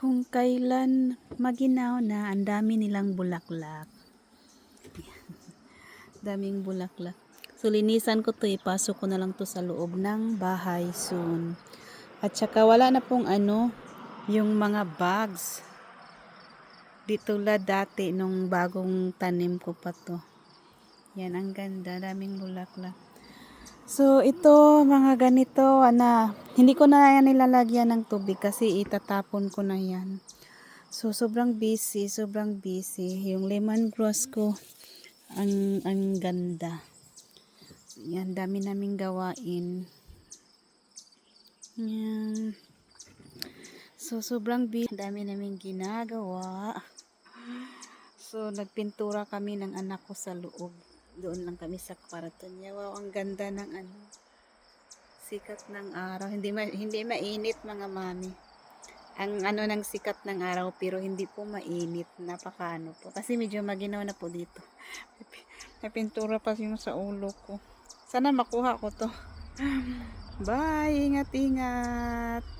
Kung kailan maginaw na, ang dami nilang bulaklak. Daming bulaklak. So, linisan ko to ipasok ko na lang to sa loob ng bahay soon. At saka wala na pong ano, yung mga bags. Di tulad dati nung bagong tanim ko pa to. Yan, ang ganda. Daming bulaklak. So, ito, mga ganito, ana, hindi ko na yan nilalagyan ng tubig kasi itatapon ko na yan. So, sobrang busy, sobrang busy. Yung lemongrass ko, ang, ang ganda. Yan, dami naming gawain. Yan. So, sobrang busy. Dami naming ginagawa. So, nagpintura kami ng anak ko sa loob. Doon lang kami sa kwarto niya. Wow, ang ganda ng ano. Sikat ng araw. Hindi ma hindi mainit mga mami. Ang ano ng sikat ng araw pero hindi po mainit. Napaka ano po. Kasi medyo maginaw na po dito. May pintura pa yung sa ulo ko. Sana makuha ko to. Bye! Ingat-ingat!